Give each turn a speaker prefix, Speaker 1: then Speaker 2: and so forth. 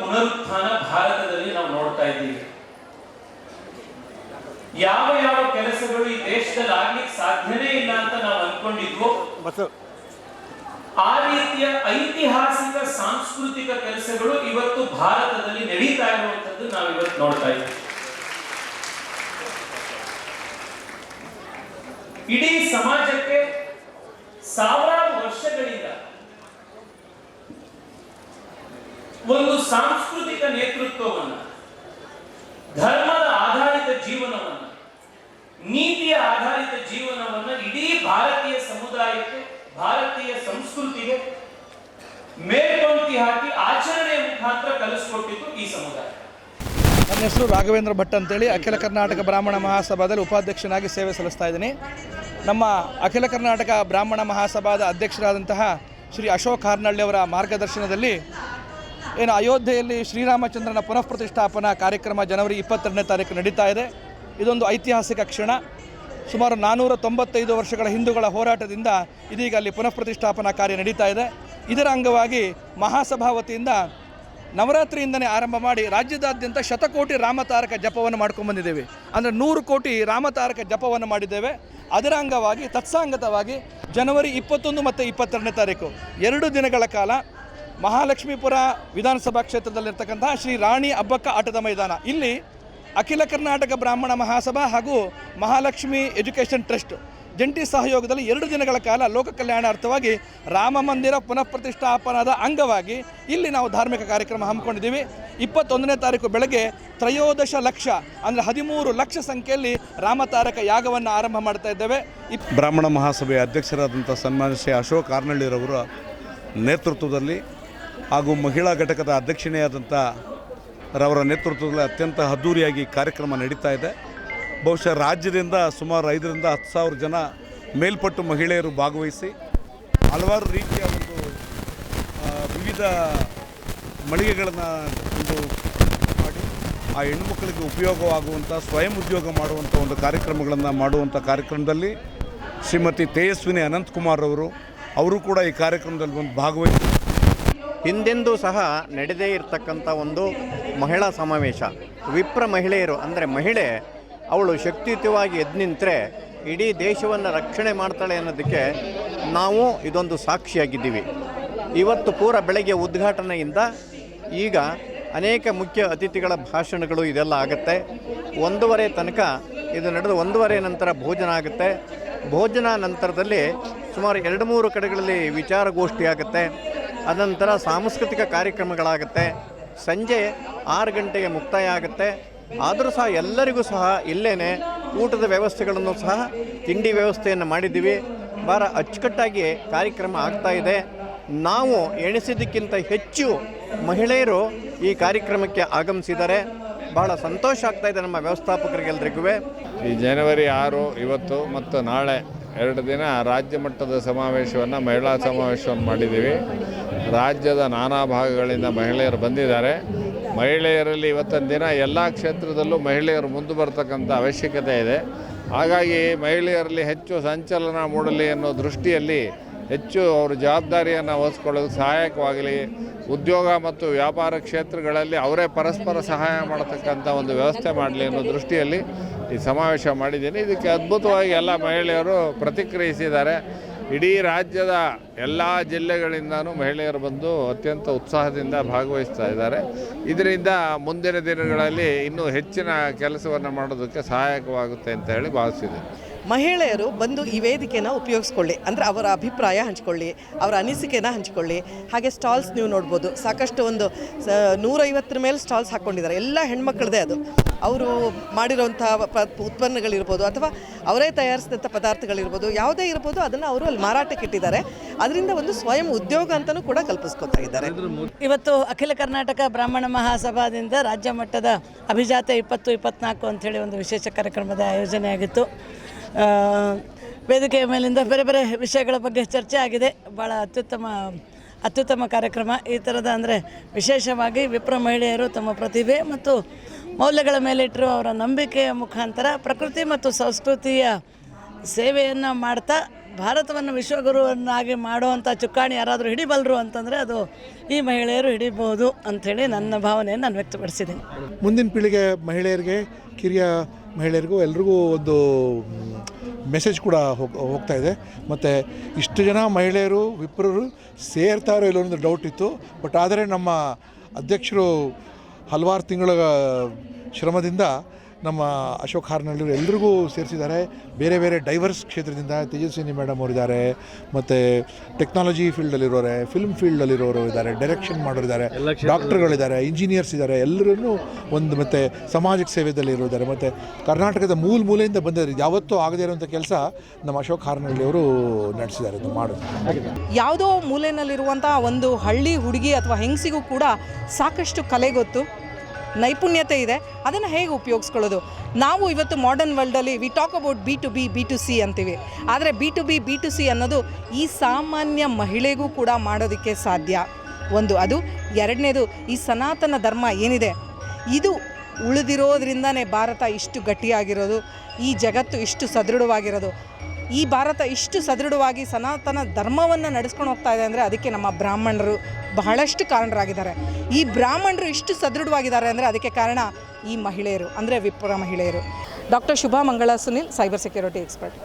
Speaker 1: ಪುನರುತ್ಥಾನ ಭಾರತದಲ್ಲಿ ನಾವು ನೋಡ್ತಾ ಇದ್ದೀವಿ. ಯಾವ ಯಾವ ಕೆಲಸಗಳು ಈ ದೇಶದಲ್ಲಿ ಆಗ್ಲಿಕ್ಕೆ ಸಾಧ್ಯನೇ ಇಲ್ಲ ಅಂತ ನಾವು ಅನ್ಕೊಂಡಿದ್ವು ಆ ರೀತಿಯ ಐತಿಹಾಸಿಕ ಸಾಂಸ್ಕೃತಿಕ ಕೆಲಸಗಳು ಇವತ್ತು ಭಾರತದಲ್ಲಿ ನಡೀತಾ ಇರುವಂತದ್ದು ನಾವು ಇವತ್ತು ನೋಡ್ತಾ ಇದ್ದೀವಿ. ಇಡೀ ಸಮಾಜಕ್ಕೆ ಸಾವಿರಾರು ವರ್ಷಗಳಿಂದ ಒಂದು ಸಾಂಸ್ಕೃತಿಕ ನೇತೃತ್ವವನ್ನ, ಧರ್ಮದ ಆಧಾರಿತ ಜೀವನವನ್ನ, ನೀತಿಯ ಆಧಾರಿತ ಜೀವನವನ್ನ ಇಡೀ ಭಾರತೀಯ ಸಮುದಾಯಕ್ಕೆ, ಭಾರತೀಯ ಸಂಸ್ಕೃತಿಗೆ ಮೇಲ್ಪಂಕ್ತಿ ಹಾಕಿ ಆಚರಣೆಯ ಮುಖಾಂತರ ಕಲಿಸ್ಕೊಟ್ಟಿದ್ದು ಈ ಸಮುದಾಯ.
Speaker 2: ನನ್ನ ಹೆಸರು ರಾಘವೇಂದ್ರ ಭಟ್ ಅಂತೇಳಿ ಅಖಿಲ ಕರ್ನಾಟಕ ಬ್ರಾಹ್ಮಣ ಮಹಾಸಭಾದಲ್ಲಿ ಉಪಾಧ್ಯಕ್ಷನಾಗಿ ಸೇವೆ ಸಲ್ಲಿಸ್ತಾ ಇದ್ದೀನಿ. ನಮ್ಮ ಅಖಿಲ ಕರ್ನಾಟಕ ಬ್ರಾಹ್ಮಣ ಮಹಾಸಭಾದ ಅಧ್ಯಕ್ಷರಾದಂತಹ ಶ್ರೀ ಅಶೋಕ್ ಹಾರ್ನಳ್ಳಿ ಅವರ ಮಾರ್ಗದರ್ಶನದಲ್ಲಿ ಏನು ಅಯೋಧ್ಯೆಯಲ್ಲಿ ಶ್ರೀರಾಮಚಂದ್ರನ ಪುನಃ ಪ್ರತಿಷ್ಠಾಪನಾ ಕಾರ್ಯಕ್ರಮ ಜನವರಿ ಇಪ್ಪತ್ತೆರಡನೇ ತಾರೀಕು ನಡೀತಾ ಇದೆ. ಇದೊಂದು ಐತಿಹಾಸಿಕ ಕ್ಷಣ. ಸುಮಾರು ನಾನ್ನೂರ ತೊಂಬತ್ತೈದು ವರ್ಷಗಳ ಹಿಂದೂಗಳ ಹೋರಾಟದಿಂದ ಇದೀಗ ಅಲ್ಲಿ ಪುನಃ ಪ್ರತಿಷ್ಠಾಪನಾ ಕಾರ್ಯ ನಡೀತಾ ಇದೆ. ಇದರ ಅಂಗವಾಗಿ ಮಹಾಸಭಾ ವತಿಯಿಂದ ನವರಾತ್ರಿಯಿಂದನೇ ಆರಂಭ ಮಾಡಿ ರಾಜ್ಯದಾದ್ಯಂತ ಶತಕೋಟಿ ರಾಮತಾರಕ ಜಪವನ್ನು ಮಾಡ್ಕೊಂಡು ಬಂದಿದ್ದೇವೆ. ಅಂದರೆ ನೂರು ಕೋಟಿ ರಾಮತಾರಕ ಜಪವನ್ನು ಮಾಡಿದ್ದೇವೆ. ಅದರ ಅಂಗವಾಗಿ ತತ್ಸಾಂಗತವಾಗಿ ಜನವರಿ ಇಪ್ಪತ್ತೊಂದು ಮತ್ತು ಇಪ್ಪತ್ತೆರಡನೇ ತಾರೀಕು. ಎರಡು ದಿನಗಳ ಕಾಲ ಮಹಾಲಕ್ಷ್ಮೀಪುರ ವಿಧಾನಸಭಾ ಕ್ಷೇತ್ರದಲ್ಲಿರ್ತಕ್ಕಂತಹ ಶ್ರೀ ರಾಣಿ ಅಬ್ಬಕ್ಕ ಆಟದ ಮೈದಾನ. ಇಲ್ಲಿ ಅಖಿಲ ಕರ್ನಾಟಕ ಬ್ರಾಹ್ಮಣ ಮಹಾಸಭಾ ಹಾಗೂ ಮಹಾಲಕ್ಷ್ಮಿ ಎಜುಕೇಷನ್ ಟ್ರಸ್ಟ್ ಜಂಟಿ ಸಹಯೋಗದಲ್ಲಿ ಎರಡು ದಿನಗಳ ಕಾಲ ಲೋಕ ಕಲ್ಯಾಣಾರ್ಥವಾಗಿ ರಾಮ ಮಂದಿರ ಪುನಃ ಪ್ರತಿಷ್ಠಾಪನದ ಅಂಗವಾಗಿ ಇಲ್ಲಿ ನಾವು ಧಾರ್ಮಿಕ ಕಾರ್ಯಕ್ರಮ ಹಮ್ಮಿಕೊಂಡಿದ್ದೀವಿ. ಇಪ್ಪತ್ತೊಂದನೇ ತಾರೀಕು ಬೆಳಗ್ಗೆ ತ್ರಯೋದಶ ಲಕ್ಷ ಅಂದರೆ ಹದಿಮೂರು ಲಕ್ಷ ಸಂಖ್ಯೆಯಲ್ಲಿ ರಾಮತಾರಕ ಯಾಗವನ್ನು ಆರಂಭ ಮಾಡ್ತಾ ಇದ್ದೇವೆ.
Speaker 3: ಬ್ರಾಹ್ಮಣ ಮಹಾಸಭೆಯ ಅಧ್ಯಕ್ಷರಾದಂಥ ಸನ್ಮಾನ ಶ್ರೀ ಅಶೋಕ್ ಕಾರ್ನಳ್ಳಿರವರ ನೇತೃತ್ವದಲ್ಲಿ ಹಾಗೂ ಮಹಿಳಾ ಘಟಕದ ಅಧ್ಯಕ್ಷಣೆಯಾದಂಥ ರವರ ನೇತೃತ್ವದಲ್ಲಿ ಅತ್ಯಂತ ಅದ್ಧೂರಿಯಾಗಿ ಕಾರ್ಯಕ್ರಮ ನಡೀತಾ ಇದೆ. ಬಹುಶಃ ರಾಜ್ಯದಿಂದ ಸುಮಾರು ಐದರಿಂದ ಹತ್ತು ಸಾವಿರ ಜನ ಮೇಲ್ಪಟ್ಟು ಮಹಿಳೆಯರು ಭಾಗವಹಿಸಿ ಹಲವಾರು ರೀತಿಯ ಒಂದು ವಿವಿಧ ಮಳಿಗೆಗಳನ್ನು ಒಂದು ಮಾಡಿ ಆ ಹೆಣ್ಣುಮಕ್ಕಳಿಗೆ ಉಪಯೋಗವಾಗುವಂಥ, ಸ್ವಯಂ ಉದ್ಯೋಗ ಮಾಡುವಂಥ ಒಂದು ಕಾರ್ಯಕ್ರಮಗಳನ್ನು ಮಾಡುವಂಥ ಕಾರ್ಯಕ್ರಮದಲ್ಲಿ ಶ್ರೀಮತಿ ತೇಜಸ್ವಿನಿ ಅನಂತಕುಮಾರ್ ಅವರು ಅವರು ಕೂಡ ಈ ಕಾರ್ಯಕ್ರಮದಲ್ಲಿ ಒಂದು ಭಾಗವಹಿಸಿ
Speaker 4: ಹಿಂದೆಂದೂ ಸಹ ನಡೆದೇ ಇರತಕ್ಕಂಥ ಒಂದು ಮಹಿಳಾ ಸಮಾವೇಶ. ವಿಪ್ರ ಮಹಿಳೆಯರು ಅಂದರೆ ಮಹಿಳೆ, ಅವಳು ಶಕ್ತಿಯುತವಾಗಿ ಎದ್ದು ನಿಂತರೆ ಇಡೀ ದೇಶವನ್ನು ರಕ್ಷಣೆ ಮಾಡ್ತಾಳೆ ಅನ್ನೋದಕ್ಕೆ ನಾವು ಇದೊಂದು ಸಾಕ್ಷಿಯಾಗಿದ್ದೀವಿ. ಇವತ್ತು ಪೂರ ಬೆಳಗ್ಗೆ ಉದ್ಘಾಟನೆಯಿಂದ ಈಗ ಅನೇಕ ಮುಖ್ಯ ಅತಿಥಿಗಳ ಭಾಷಣಗಳು ಇದೆಲ್ಲ ಆಗುತ್ತೆ. ಒಂದೂವರೆ ತನಕ ಇದು ನಡೆದು ಒಂದೂವರೆ ನಂತರ ಭೋಜನ ಆಗುತ್ತೆ. ಭೋಜನ ನಂತರದಲ್ಲಿ ಸುಮಾರು ಎರಡು ಮೂರು ಕಡೆಗಳಲ್ಲಿ ವಿಚಾರಗೋಷ್ಠಿ ಆಗುತ್ತೆ. ಅನಂತರ ಸಾಂಸ್ಕೃತಿಕ ಕಾರ್ಯಕ್ರಮಗಳಾಗುತ್ತೆ. ಸಂಜೆ ಆರು ಗಂಟೆಗೆ ಮುಕ್ತಾಯ ಆಗುತ್ತೆ ಆದರೂ ಸಹ ಎಲ್ಲರಿಗೂ ಸಹ ಇಲ್ಲೇ ಊಟದ ವ್ಯವಸ್ಥೆಗಳನ್ನು ಸಹ ತಿಂಡಿ ವ್ಯವಸ್ಥೆಯನ್ನು ಮಾಡಿದ್ದೀವಿ. ಭಾಳ ಅಚ್ಚುಕಟ್ಟಾಗಿ ಕಾರ್ಯಕ್ರಮ ಆಗ್ತಾ ಇದೆ. ನಾವು ಎಣಿಸಿದ್ದಕ್ಕಿಂತ ಹೆಚ್ಚು ಮಹಿಳೆಯರು ಈ ಕಾರ್ಯಕ್ರಮಕ್ಕೆ ಆಗಮಿಸಿದ್ದಾರೆ. ಬಹಳ ಸಂತೋಷ ಆಗ್ತಾ ಇದೆ ನಮ್ಮ ವ್ಯವಸ್ಥಾಪಕರಿಗೆಲ್ಲರಿಗೂ
Speaker 5: ಈ ಜನವರಿ ಆರು, ಇವತ್ತು ಮತ್ತು ನಾಳೆ ಎರಡು ದಿನ ರಾಜ್ಯ ಮಟ್ಟದ ಸಮಾವೇಶವನ್ನು, ಮಹಿಳಾ ಸಮಾವೇಶವನ್ನು ಮಾಡಿದ್ದೀವಿ. ರಾಜ್ಯದ ನಾನಾ ಭಾಗಗಳಿಂದ ಮಹಿಳೆಯರು ಬಂದಿದ್ದಾರೆ. ಮಹಿಳೆಯರಲ್ಲಿ ಇವತ್ತಿನ ದಿನ ಎಲ್ಲ ಕ್ಷೇತ್ರದಲ್ಲೂ ಮಹಿಳೆಯರು ಮುಂದೆ ಬರ್ತಕ್ಕಂಥ ಅವಶ್ಯಕತೆ ಇದೆ. ಹಾಗಾಗಿ ಮಹಿಳೆಯರಲ್ಲಿ ಹೆಚ್ಚು ಸಂಚಲನ ಮೂಡಲಿ ಅನ್ನೋ ದೃಷ್ಟಿಯಲ್ಲಿ ಹೆಚ್ಚು ಅವರು ಜವಾಬ್ದಾರಿಯನ್ನು ವಹಿಸ್ಕೊಳ್ಳೋದು ಸಹಾಯಕವಾಗಲಿ. ಉದ್ಯೋಗ ಮತ್ತು ವ್ಯಾಪಾರ ಕ್ಷೇತ್ರಗಳಲ್ಲಿ ಅವರೇ ಪರಸ್ಪರ ಸಹಾಯ ಮಾಡತಕ್ಕಂಥ ಒಂದು ವ್ಯವಸ್ಥೆ ಮಾಡಲಿ ಅನ್ನೋ ದೃಷ್ಟಿಯಲ್ಲಿ ಈ ಸಮಾವೇಶ ಮಾಡಿದ್ದೀನಿ. ಇದಕ್ಕೆ ಅದ್ಭುತವಾಗಿ ಎಲ್ಲ ಮಹಿಳೆಯರು ಪ್ರತಿಕ್ರಿಯಿಸಿದ್ದಾರೆ. ಇಡೀ ರಾಜ್ಯದ ಎಲ್ಲ ಜಿಲ್ಲೆಗಳಿಂದನೂ ಮಹಿಳೆಯರು ಬಂದು ಅತ್ಯಂತ ಉತ್ಸಾಹದಿಂದ ಭಾಗವಹಿಸ್ತಾ ಇದ್ದಾರೆ. ಇದರಿಂದ ಮುಂದಿನ ದಿನಗಳಲ್ಲಿ ಇನ್ನೂ ಹೆಚ್ಚಿನ ಕೆಲಸವನ್ನು ಮಾಡೋದಕ್ಕೆ ಸಹಾಯಕವಾಗುತ್ತೆ ಅಂತ ಹೇಳಿ ಭಾವಿಸಿದ್ದೀನಿ.
Speaker 6: ಮಹಿಳೆಯರು ಬಂದು ಈ ವೇದಿಕೆನ ಉಪಯೋಗಿಸ್ಕೊಳ್ಳಿ. ಅಂದರೆ ಅವರ ಅಭಿಪ್ರಾಯ ಹಂಚ್ಕೊಳ್ಳಿ ಅವರ ಅನಿಸಿಕೆನ ಹಂಚ್ಕೊಳ್ಳಿ. ಹಾಗೆ ಸ್ಟಾಲ್ಸ್ ನೀವು ನೋಡ್ಬೋದು. ಸಾಕಷ್ಟು ಒಂದು ಸ ನೂರೈವತ್ತರ ಮೇಲೆ ಸ್ಟಾಲ್ಸ್ ಹಾಕ್ಕೊಂಡಿದ್ದಾರೆ ಎಲ್ಲ ಹೆಣ್ಮಕ್ಳದೇ ಅದು. ಅವರು ಮಾಡಿರೋಂಥ ಪ ಉತ್ಪನ್ನಗಳಿರ್ಬೋದು ಅಥವಾ ಅವರೇ ತಯಾರಿಸಿದಂಥ ಪದಾರ್ಥಗಳಿರ್ಬೋದು. ಯಾವುದೇ ಇರ್ಬೋದು ಅದನ್ನು ಅವರು ಅಲ್ಲಿ ಮಾರಾಟಕ್ಕೆ ಇಟ್ಟಿದ್ದಾರೆ. ಅದರಿಂದ ಒಂದು ಸ್ವಯಂ ಉದ್ಯೋಗ ಅಂತಲೂ ಕೂಡ ಕಲ್ಪಿಸ್ಕೊತಾ ಇದ್ದಾರೆ.
Speaker 7: ಇವತ್ತು ಅಖಿಲ ಕರ್ನಾಟಕ ಬ್ರಾಹ್ಮಣ ಮಹಾಸಭಾದಿಂದ ರಾಜ್ಯ ಮಟ್ಟದ ಅಭಿಜಾತ ಇಪ್ಪತ್ತು ಇಪ್ಪತ್ನಾಲ್ಕು ಅಂಥೇಳಿ ಒಂದು ವಿಶೇಷ ಕಾರ್ಯಕ್ರಮದ ಆಯೋಜನೆ ಆಗಿತ್ತು ವೇದಿಕೆಯ ಮೇಲಿಂದ ಬೇರೆ ಬೇರೆ ವಿಷಯಗಳ ಬಗ್ಗೆ ಚರ್ಚೆ ಆಗಿದೆ. ಭಾಳ ಅತ್ಯುತ್ತಮ ಅತ್ಯುತ್ತಮ ಕಾರ್ಯಕ್ರಮ. ಈ ಥರದ ಅಂದರೆ ವಿಶೇಷವಾಗಿ ವಿಪ್ರ ಮಹಿಳೆಯರು ತಮ್ಮ ಪ್ರತಿಭೆ ಮತ್ತು ಮೌಲ್ಯಗಳ ಮೇಲಿಟ್ಟರು ಅವರ ನಂಬಿಕೆಯ ಮುಖಾಂತರ ಪ್ರಕೃತಿ ಮತ್ತು ಸಂಸ್ಕೃತಿಯ ಸೇವೆಯನ್ನು ಮಾಡ್ತಾ ಭಾರತವನ್ನು ವಿಶ್ವಗುರುವನ್ನಾಗಿ ಮಾಡುವಂಥ ಚುಕ್ಕಾಣಿ ಯಾರಾದರೂ ಹಿಡಿಬಲ್ಲರು ಅಂತಂದರೆ ಅದು ಈ ಮಹಿಳೆಯರು ಹಿಡಿಬಹುದು ಅಂಥೇಳಿ ನನ್ನ ಭಾವನೆಯನ್ನು ನಾನು ವ್ಯಕ್ತಪಡಿಸಿದ್ದೀನಿ.
Speaker 8: ಮುಂದಿನ ಪೀಳಿಗೆ ಮಹಿಳೆಯರಿಗೆ, ಕಿರಿಯ ಮಹಿಳೆಯರಿಗೂ ಎಲ್ರಿಗೂ ಒಂದು ಮೆಸೇಜ್ ಕೂಡ ಹೋಗ್, ಹೋಗ್ತಾ ಇದೆ. ಮತ್ತು ಇಷ್ಟು ಜನ ಮಹಿಳೆಯರು, ವಿಪ್ರರು ಸೇರ್ತಾರೋ ಇಲ್ಲೋ ಒಂದು ಡೌಟ್ ಇತ್ತು. ಬಟ್ ಆದರೆ ನಮ್ಮ ಅಧ್ಯಕ್ಷರು ಹಲವಾರು ತಿಂಗಳ ಶ್ರಮದಿಂದ ನಮ್ಮ ಅಶೋಕ್ ಹಾರ್ನಳ್ಳಿ ಎಲ್ರಿಗೂ ಸೇರಿಸಿದ್ದಾರೆ. ಬೇರೆ ಬೇರೆ ಡೈವರ್ಸ್ ಕ್ಷೇತ್ರದಿಂದ ತೇಜಸ್ವಿನಿ ಮೇಡಮ್ ಅವರಿದ್ದಾರೆ. ಮತ್ತು ಟೆಕ್ನಾಲಜಿ ಫೀಲ್ಡಲ್ಲಿರೋರೆ ಫಿಲ್ಮ್ ಫೀಲ್ಡಲ್ಲಿರೋರು ಇದ್ದಾರೆ ಡೈರೆಕ್ಷನ್ ಮಾಡೋರಿದ್ದಾರೆ ಡಾಕ್ಟರ್ಗಳಿದ್ದಾರೆ ಇಂಜಿನಿಯರ್ಸ್ ಇದ್ದಾರೆ ಎಲ್ಲರನ್ನೂ ಒಂದು ಮತ್ತು ಸಮಾಜಕ್ಕೆ ಸೇವೆಯಲ್ಲಿ ಇರೋದ್ದಾರೆ. ಮತ್ತು ಕರ್ನಾಟಕದ ಮೂಲ ಮೂಲೆಯಿಂದ ಬಂದಿದ್ದಾರೆ. ಯಾವತ್ತೂ ಆಗದೇ ಇರುವಂಥ ಕೆಲಸ ನಮ್ಮ ಅಶೋಕ್ ಹಾರ್ನಳ್ಳಿ ಅವರು ನಡೆಸಿದ್ದಾರೆ. ಇದು ಮಾಡೋದು.
Speaker 6: ಯಾವುದೋ ಮೂಲೆಯಲ್ಲಿರುವಂಥ ಒಂದು ಹಳ್ಳಿ ಹುಡುಗಿ ಅಥವಾ ಹೆಂಗಸಿಗೂ ಕೂಡ ಸಾಕಷ್ಟು ಕಲೆ ಗೊತ್ತು. ನೈಪುಣ್ಯತೆ ಇದೆ. ಅದನ್ನು ಹೇಗೆ ಉಪಯೋಗಿಸ್ಕೊಳ್ಳೋದು? ನಾವು ಇವತ್ತು modern ವರ್ಲ್ಡಲ್ಲಿ we talk about B to B B to C ಅಂತೀವಿ. ಆದರೆ B to B B to C ಅನ್ನೋದು ಈ ಸಾಮಾನ್ಯ ಮಹಿಳೆಗೂ ಕೂಡ ಮಾಡೋದಕ್ಕೆ ಸಾಧ್ಯ. ಒಂದು, ಅದು. ಎರಡನೇದು, ಈ ಸನಾತನ ಧರ್ಮ ಏನಿದೆ? ಇದು ಉಳಿದಿರೋದ್ರಿಂದನೇ ಭಾರತ ಇಷ್ಟು ಗಟ್ಟಿಯಾಗಿರೋದು. ಈ ಜಗತ್ತು ಇಷ್ಟು ಸದೃಢವಾಗಿರೋದು. ಈ ಭಾರತ ಇಷ್ಟು ಸದೃಢವಾಗಿ ಸನಾತನ ಧರ್ಮವನ್ನು ನಡೆಸ್ಕೊಂಡು ಹೋಗ್ತಾ ಇದೆ ಅಂದರೆ ಅದಕ್ಕೆ ನಮ್ಮ ಬ್ರಾಹ್ಮಣರು ಬಹಳಷ್ಟು ಕಾರಣರಾಗಿದ್ದಾರೆ. ಈ ಬ್ರಾಹ್ಮಣರು ಇಷ್ಟು ಸದೃಢವಾಗಿದ್ದಾರೆ ಅಂದರೆ ಅದಕ್ಕೆ ಕಾರಣ ಈ ಮಹಿಳೆಯರು, ಅಂದರೆ ವಿಪ್ರ ಮಹಿಳೆಯರು. ಡಾಕ್ಟರ್ ಶುಭಾ ಮಂಗಳ ಸುನಿಲ್, ಸೈಬರ್ ಸೆಕ್ಯೂರಿಟಿ ಎಕ್ಸ್ಪರ್ಟ್.